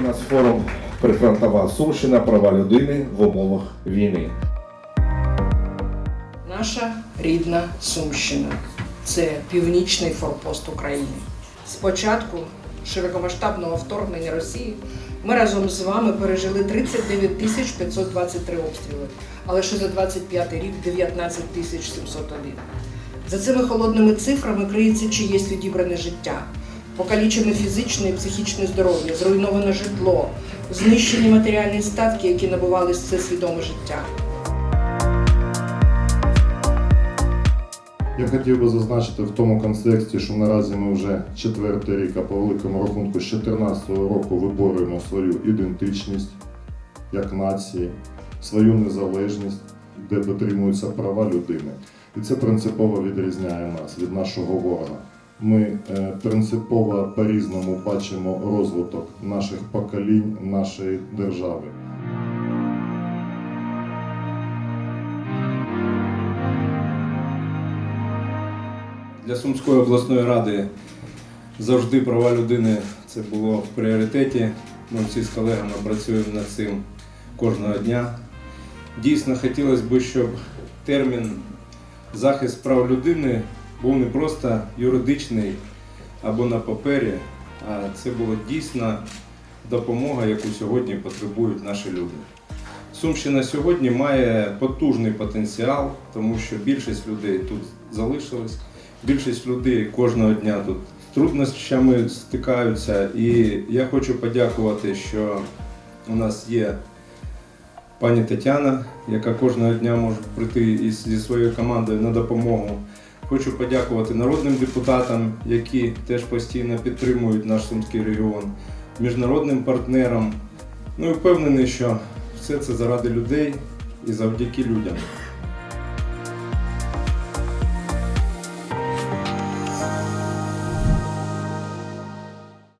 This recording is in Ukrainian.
форум Прифронтова Сумщина права людини в умовах війни. Наша рідна Сумщина це північний форпост України. З початку широкомасштабного вторгнення Росії ми разом з вами пережили 39 тисяч 523 обстріли, а лише за 25 рік 19 тисяч 701. За цими холодними цифрами криється чиєсь відібране життя, покалічене фізичне і психічне здоров'я, зруйноване житло, знищені матеріальні статки, які набували це свідоме життя. Я хотів би зазначити в тому контексті, що наразі ми вже четвертий рік, а по великому рахунку з 2014 року виборюємо свою ідентичність як нації, свою незалежність, де дотримуються права людини. І це принципово відрізняє нас від нашого ворога. Ми е, принципово по-різному бачимо розвиток наших поколінь, нашої держави. Для Сумської обласної ради завжди права людини це було в пріоритеті. Ми всі з колегами працюємо над цим кожного дня. Дійсно, хотілося б, щоб термін захист прав людини був не просто юридичний або на папері, а це була дійсна допомога, яку сьогодні потребують наші люди. Сумщина сьогодні має потужний потенціал, тому що більшість людей тут залишились. Більшість людей кожного дня тут з труднощами стикаються. І я хочу подякувати, що у нас є пані Тетяна, яка кожного дня може прийти зі своєю командою на допомогу. Хочу подякувати народним депутатам, які теж постійно підтримують наш Сумський регіон, міжнародним партнерам. Ну і впевнений, що все це заради людей і завдяки людям.